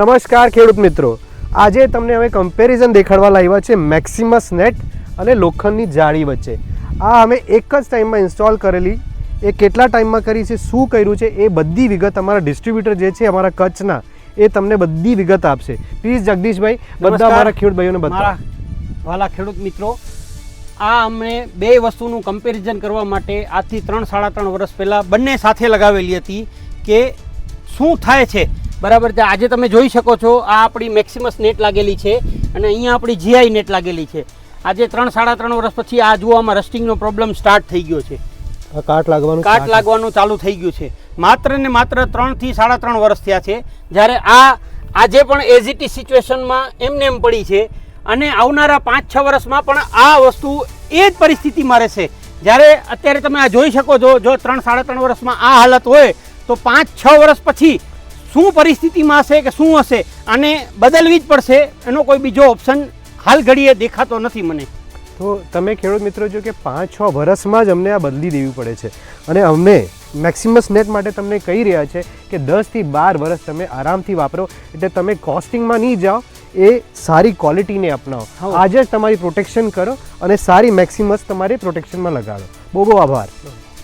નમસ્કાર ખેડૂત મિત્રો. આજે તમને અમે કમ્પેરિઝન દેખાડવા લાવ્યા છે મેક્સિમસ નેટ અને લોખંડની જાળી વચ્ચે. આ અમે એક જ ટાઈમમાં ઇન્સ્ટોલ કરેલી. એ કેટલા ટાઈમમાં કરી છે? શું કર્યું છે? એ બધી વિગત અમારા ડિસ્ટ્રીબ્યુટર જે છે અમારા કચ્છના એ તમને બધી વિગત આપશે. પ્લીઝ જગદીશભાઈ બધા. અમારા ખેડૂત ભાઈઓને બધા વાલા ખેડૂત મિત્રો આ અમને બે વસ્તુનું કમ્પેરિઝન કરવા માટે આજથી ત્રણ સાડા ત્રણ વર્ષ પહેલાં બંને સાથે લગાવેલી હતી કે શું થાય છે? બરાબર છે. આજે તમે જોઈ શકો છો આ આપણી મેક્સિમસ નેટ લાગેલી છે અને અહીંયા આપણી જીઆઈ નેટ લાગેલી છે. આજે ત્રણ સાડા ત્રણ વર્ષ પછી આ જોવામાં રસ્ટિંગનો પ્રોબ્લેમ સ્ટાર્ટ થઈ ગયો છે. કાટ લાગવાનું કાટ લાગવાનું ચાલુ થઈ ગયું છે. માત્ર ને માત્ર ત્રણથી સાડા ત્રણ વર્ષ થયા છે. જ્યારે આ આજે પણ એઝીટી સિચ્યુએશનમાં એમને એમ પડી છે. અને આવનારા પાંચ છ વર્ષમાં પણ આ વસ્તુ એ જ પરિસ્થિતિમાં રહેશે જ્યારે અત્યારે તમે આ જોઈ શકો છો જો ત્રણ સાડા ત્રણ વર્ષમાં આ હાલત હોય તો પાંચ છ વર્ષ પછી શું પરિસ્થિતિમાં હશે કે શું હશે આને બદલવી જ પડશે એનો કોઈ બીજો ઓપ્શન હાલ ઘડીએ દેખાતો નથી મને. તો તમે ખેડૂત મિત્રો જો કે પાંચ છ વર્ષમાં જ અમને આ બદલી દેવી પડે છે. અને અમે મેક્સિમસ નેટ માટે તમને કહી રહ્યા છે કે દસથી બાર વર્ષ તમે આરામથી વાપરો. એટલે તમે કોસ્ટિંગમાં નહીં જાઓ એ સારી ક્વોલિટીને અપનાવો. હા. આજે જ તમારી પ્રોટેક્શન કરો અને સારી મેક્સિમસ તમારી પ્રોટેક્શનમાં લગાડો. બહુ બહુ આભાર.